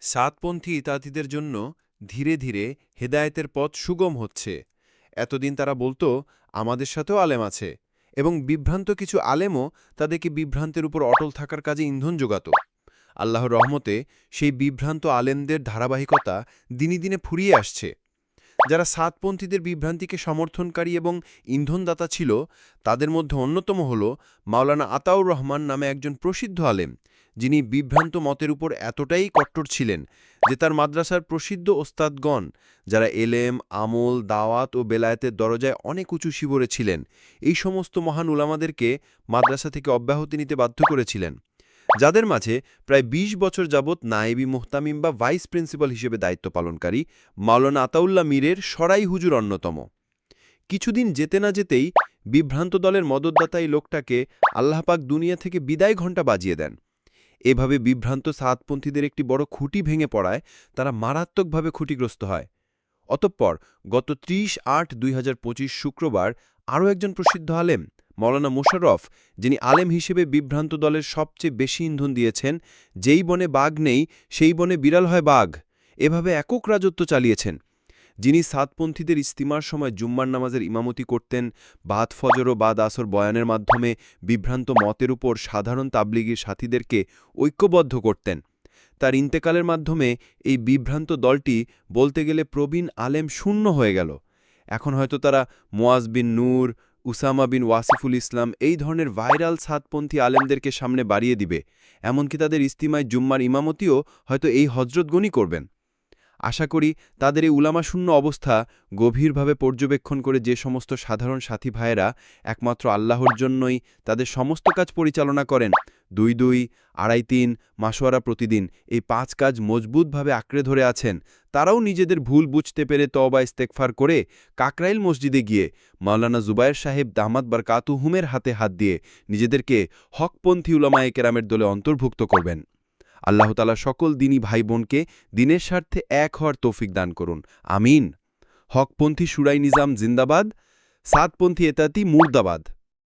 সাতপন্থী ইতাতিদের জন্য ধীরে ধীরে হেদায়েতের পথ সুগম হচ্ছে। এতদিন তারা বলতো, আমাদের সাথেও আলেম আছে। এবং বিভ্রান্ত কিছু আলেমও তাদেরকে বিভ্রান্তের উপর অটল থাকার কাজে ইন্ধন যোগাত। আল্লাহর রহমতে সেই বিভ্রান্ত আলেমদের ধারাবাহিকতা দিনে দিনে ফুরিয়ে আসছে। যারা সাতপন্থীদের বিভ্রান্তিকে সমর্থনকারী এবং ইন্ধনদাতা ছিল, তাদের মধ্যে অন্যতম হল মাওলানা আতাউর রহমান নামে একজন প্রসিদ্ধ আলেম। যিনি বিভ্রান্ত মতের উপর এতটাই কট্টর ছিলেন যে তার মাদ্রাসার প্রসিদ্ধ ওস্তাদগণ, যারা এলেম, আমল, দাওয়াত ও বেলায়েতের দরজায় অনেক উঁচু শিবরে ছিলেন, এই সমস্ত মহান উলামাদেরকে মাদ্রাসা থেকে অব্যাহতি নিতে বাধ্য করেছিলেন, যাদের মাঝে প্রায় ২০ বছর যাবৎ নায়েবি মোহতামিম বা ভাইস প্রিন্সিপাল হিসেবে দায়িত্ব পালনকারী মাওলানা আতাউল্লাহ মীরের সরাই হুজুর অন্যতম। কিছুদিন যেতে না যেতেই বিভ্রান্ত দলের মদতদাতা এই লোকটাকে আল্লাহপাক দুনিয়া থেকে বিদায় ঘণ্টা বাজিয়ে দেন। এভাবে বিভ্রান্ত সাতপন্থীদের একটি বড় খুঁটি ভেঙে পড়ায় তারা মারাত্মকভাবে খুঁটিগ্রস্ত হয়। অতঃপর গত ত্রিশ আট দুই শুক্রবার আরও একজন প্রসিদ্ধ আলেম মৌলানা মোশাররফ, যিনি আলেম হিসেবে বিভ্রান্ত দলের সবচেয়ে বেশি ইন্ধন দিয়েছেন, যেই বনে বাঘ নেই, সেই বনে বিড়াল হয় বাঘ। এভাবে একক রাজত্ব চালিয়েছেন। যিনি সাতপন্থীদের ইস্তিমার সময় জুম্মার নামাজের ইমামতি করতেন, বাদ ফজর ও বাদ আসর বয়ানের মাধ্যমে বিভ্রান্ত মতের উপর সাধারণ তাবলিগির সাথীদেরকে ঐক্যবদ্ধ করতেন। তার ইন্তেকালের মাধ্যমে এই বিভ্রান্ত দলটি বলতে গেলে প্রবীণ আলেম শূন্য হয়ে গেল। এখন হয়তো তারা মোয়াজ বিন নূর, উসামা বিন ওয়াসিফুল ইসলাম এই ধরনের ভাইরাল সাতপন্থী আলেমদেরকে সামনে বাড়িয়ে দিবে। এমনকি তাদের ইস্তিমায় জুম্মার ইমামতিও হয়তো এই হজরতগণই করবেন। আশা করি তাদের এই উলামাশূন্য অবস্থা গভীরভাবে পর্যবেক্ষণ করে যে সমস্ত সাধারণ সাথী ভাইয়েরা একমাত্র আল্লাহর জন্যই তাদের সমস্ত কাজ পরিচালনা করেন, দুই দুই, আড়াই তিন মাসোয়ারা প্রতিদিন এই পাঁচ কাজ মজবুতভাবে আঁকড়ে ধরে আছেন। তারাও নিজেদের ভুল বুঝতে পেরে তবা ইস্তেকফার করে কাকরাইল মসজিদে গিয়ে মাওলানা জুবায়ের সাহেব দামাত বারকাতুহুমের হাতে হাত দিয়ে নিজেদেরকে হকপন্থী উলামায়ে কেরামের দলে অন্তর্ভুক্ত করবেন। আল্লাহ তালা সকল দিনী ভাই বোনকে দিনের স্বার্থে এক হওয়ার তৌফিক দান করুন। আমিন। হকপন্থী সুরাই নিজাম জিন্দাবাদ, সাতপন্থী এতাতি মুর্দাবাদ।